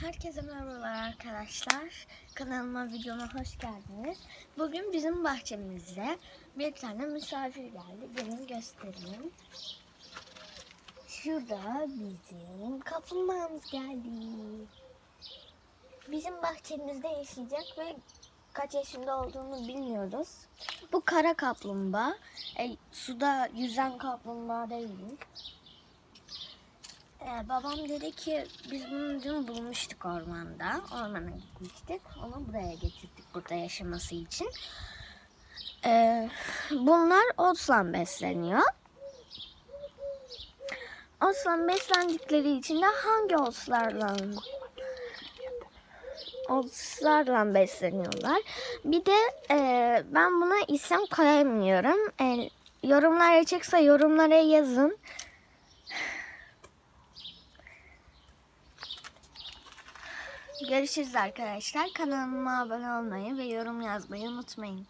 Herkese merhabalar arkadaşlar. Kanalıma videoma hoş geldiniz. Bugün bizim bahçemizde bir tane misafir geldi. Gelin göstereyim. Şurada bizim kaplumbağamız geldi. Bizim bahçemizde yaşayacak ve kaç yaşında olduğunu bilmiyoruz. Bu kara kaplumbağa. E, suda yüzen kaplumbağa değil. Ee, babam dedi ki biz bunu dün bulmuştuk ormanda. Ormana gitmiştik. Onu buraya getirdik burada yaşaması için. Ee, bunlar otla besleniyor. Otla beslendikleri için de hangi otlarla otlarla besleniyorlar. Bir de e, ben buna isim koyamıyorum. E, yorumlar açıksa yorumlara yazın. Görüşürüz arkadaşlar. Kanalıma abone olmayı ve yorum yazmayı unutmayın.